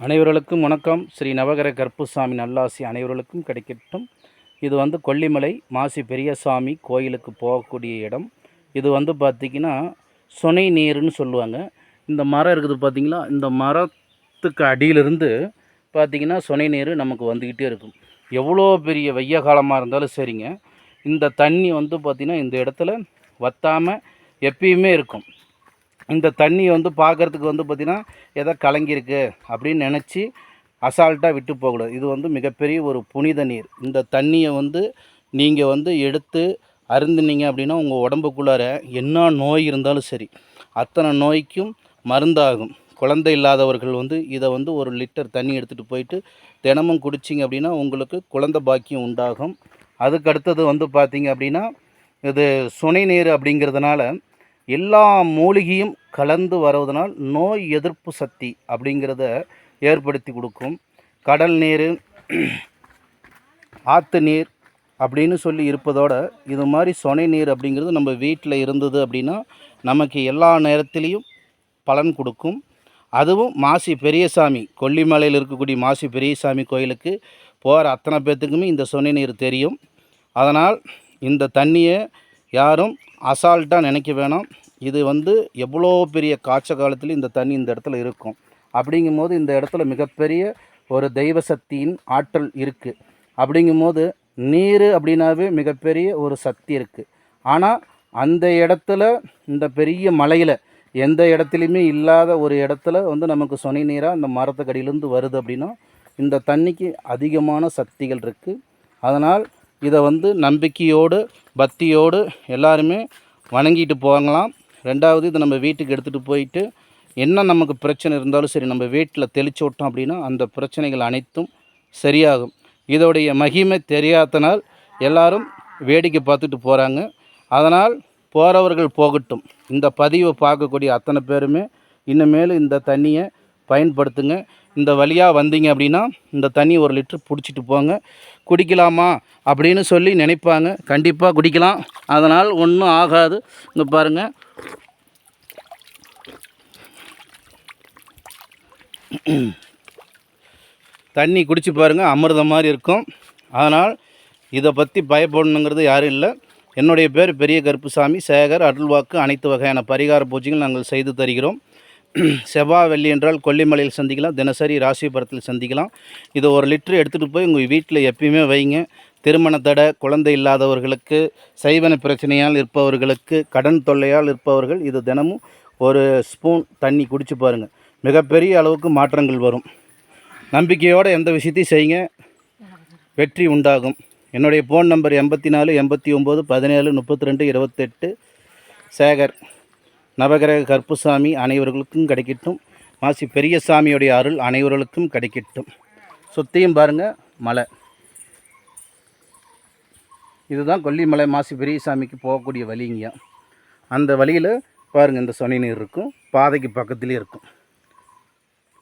அனைவர்களுக்கும் வணக்கம். ஸ்ரீ நவகர கற்புசாமி நல்லாசி அனைவர்களுக்கும் கிடைக்கட்டும். இது வந்து கொல்லிமலை மாசி பெரியசாமி கோயிலுக்கு போகக்கூடிய இடம். இது வந்து பார்த்திங்கன்னா சுனை நீர்னு சொல்லுவாங்க. இந்த மரம் இருக்குது பார்த்திங்களா இந்த மரத்துக்கு அடியிலிருந்து பார்த்திங்கன்னா சுனை நீர் நமக்கு வந்துக்கிட்டே இருக்கும். எவ்வளோ பெரிய வெய்ய காலமாக இருந்தாலும் சரிங்க. இந்த தண்ணி வந்து பார்த்திங்கன்னா இந்த இடத்துல வத்தாமல் எப்பயுமே இருக்கும். இந்த தண்ணி வந்து பார்க்குறதுக்கு வந்து பார்த்திங்கன்னா ஏதோ கலங்கியிருக்கு அப்படின்னு நினச்சி அசால்ட்டாக விட்டு போகக்கூடாது. இது வந்து மிகப்பெரிய ஒரு புனித நீர். இந்த தண்ணியை வந்து நீங்கள் வந்து எடுத்து அருந்தினீங்க அப்படின்னா உங்கள் உடம்புக்குள்ளார என்ன நோய் இருந்தாலும் சரி அத்தனை நோய்க்கும் மருந்தாகும். குழந்தை இல்லாதவர்கள் வந்து இதை வந்து ஒரு லிட்டர் தண்ணி எடுத்துகிட்டு போயிட்டு தினமும் குடிச்சிங்க அப்படின்னா உங்களுக்கு குழந்தை பாக்கியம் உண்டாகும். அதுக்கு அடுத்தது வந்து பார்த்தீங்க அப்படின்னா இது சுனை நீர் அப்படிங்கிறதுனால எல்லா மூலிகையும் கலந்து வருவதனால் நோய் எதிர்ப்பு சக்தி அப்படிங்கிறத ஏற்படுத்தி கொடுக்கும். கடல் நீர் ஆற்று நீர் அப்படின்னு சொல்லி இருப்பதோட இது மாதிரி சொனை நீர் அப்படிங்கிறது நம்ம வீட்டில் இருந்தது அப்படின்னா நமக்கு எல்லா நேரத்திலையும் பலன் கொடுக்கும். அதுவும் மாசி பெரியசாமி கொல்லிமலையில் இருக்கக்கூடிய மாசி பெரியசாமி கோயிலுக்கு போகிற அத்தனை பேர்த்துக்குமே இந்த சொனை நீர் தெரியும். அதனால் இந்த தண்ணியை யாரும் அசால்ட்டாக நினைக்க வேணாம். இது வந்து எவ்வளோ பெரிய காய்ச்ச காலத்துலேயும் இந்த தண்ணி இந்த இடத்துல இருக்கும். அப்படிங்கும்போது இந்த இடத்துல மிகப்பெரிய ஒரு தெய்வ சக்தியின் ஆற்றல் இருக்குது அப்படிங்கும்போது நீர் அப்படின்னாவே மிகப்பெரிய ஒரு சக்தி இருக்குது ஆனால் அந்த இடத்துல இந்த பெரிய மலையில் எந்த இடத்துலையுமே இல்லாத ஒரு இடத்துல வந்து நமக்கு சொனி நீராக அந்த மரத்துக்கடியிலேருந்து வருது அப்படின்னா இந்த தண்ணிக்கு அதிகமான சக்திகள் இருக்குது அதனால் இதை வந்து நம்பிக்கையோடு பக்தியோடு எல்லாருமே வணங்கிட்டு போகலாம். ரெண்டாவது இதை நம்ம வீட்டுக்கு எடுத்துகிட்டு போயிட்டு என்ன நமக்கு பிரச்சனை இருந்தாலும் சரி நம்ம வீட்டில் தெளிச்சு விட்டோம் அப்படின்னா அந்த பிரச்சனைகள் அனைத்தும் சரியாகும். இதோடைய மகிமை தெரியாதனால் எல்லாரும் வேடிக்கை பார்த்துட்டு போகிறாங்க அதனால் போகிறவர்கள் போகட்டும். இந்த பதிவை பார்க்கக்கூடிய அத்தனை பேருமே இனிமேல் இந்த தண்ணியை பயன்படுத்துங்க. இந்த வழியாக வந்தீங்க அப்படின்னா இந்த தண்ணி ஒரு லிட்டர் பிடிச்சிட்டு போங்க. குடிக்கலாமா அப்படின்னு சொல்லி நினைப்பாங்க. கண்டிப்பாக குடிக்கலாம். அதனால் ஒன்றும் ஆகாது. இங்கே பாருங்கள் தண்ணி குடிச்சு பாருங்கள் அமிர்தம் மாதிரி இருக்கும். அதனால் இதை பற்றி பயப்படணுங்கிறது யாரும் இல்லை. என்னுடைய பேர் பெரிய கருப்புசாமி சேகர் அருள்வாக்கு அனைத்து வகையான பரிகார பூஜைகள் நாங்கள் செய்து தருகிறோம். செவ்வாய் வெள்ளி என்றால் கொல்லிமலையில் சந்திக்கலாம். தினசரி ராசிபுரத்தில் சந்திக்கலாம். இதை ஒரு லிட்டர் எடுத்துகிட்டு போய் உங்கள் வீட்டில் எப்பயுமே வைங்க. திருமண தடை குழந்தை இல்லாதவர்களுக்கு சைவன பிரச்சனையால் இருப்பவர்களுக்கு கடன் தொல்லையால் இருப்பவர்கள் இது தினமும் ஒரு ஸ்பூன் தண்ணி குடிச்சு பாருங்கள் மிகப்பெரிய அளவுக்கு மாற்றங்கள் வரும். நம்பிக்கையோடு எந்த விஷயத்தையும் செய்யுங்க. வெற்றி உண்டாகும். என்னுடைய ஃபோன் நம்பர் எண்பத்தி நாலு எண்பத்தி ஒம்பது பதினேழு முப்பத்தி ரெண்டு இருபத்தெட்டு. சேகர். நவகிரக கற்புசாமி அனைவர்களுக்கும் கிடைக்கட்டும். மாசி பெரியசாமியுடைய அருள் அனைவர்களுக்கும் கிடைக்கட்டும். சுற்றியும் பாருங்கள் மலை. இதுதான் கொல்லிமலை மாசி பெரியசாமிக்கு போகக்கூடிய வழிங்க அந்த வழியில் பாருங்கள் இந்த சொனி நீர் இருக்கும். பாதைக்கு பக்கத்துலேயே இருக்கும்.